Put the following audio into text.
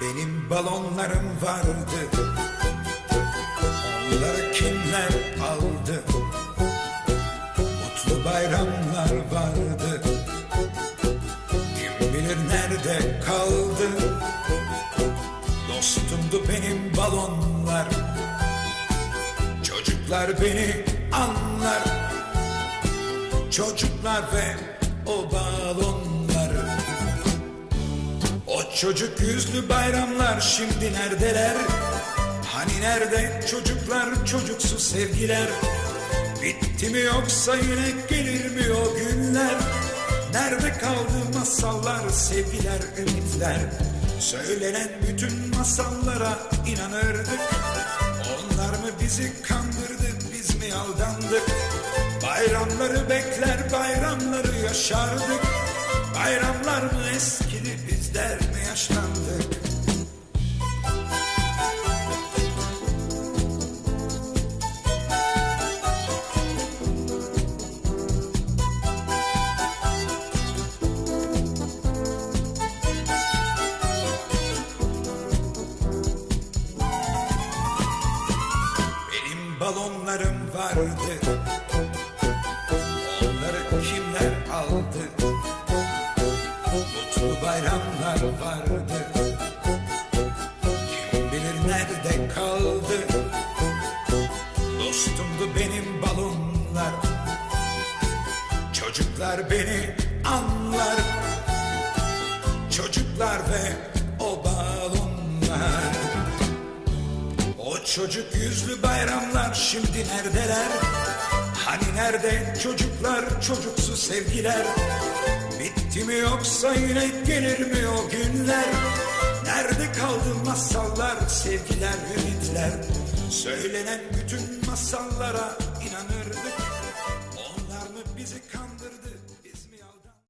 Benim balonlarım vardı. Onları kimler aldı? Mutlu bayramlar vardı Çocuklar beni anlar Çocuklar ve o balonlar o çocuk yüzlü bayramlar şimdi neredeler? Hani nerede çocuklar çocuksu sevgiler? Bitti mi yoksa yine gelir mi o günler? Nerede kaldı masallar, sevgiler, ümitler? Söylenen bütün masallara inanırdık. Onlar mı bizi kandırdı, biz mi aldandık? Bayramları bekler, bayramları yaşardık. Bayramlar mı eskidi, bizler mi yaşlandık? Balonlarım vardı. Onları kimler aldı? Mutlu bayramlar vardı. Kim bilir nerede kaldı? Dostumdu benim balonlar. Çocuklar beni anlar. Çocuklar ve çocuk yüzlü bayramlar şimdi neredeler? Hani nerede çocuklar çocuksu sevgiler? Bitti mi yoksa yine gelir mi o günler? Nerede kaldı masallar, sevgiler, ümitler? Söylenen bütün masallara inanırdık.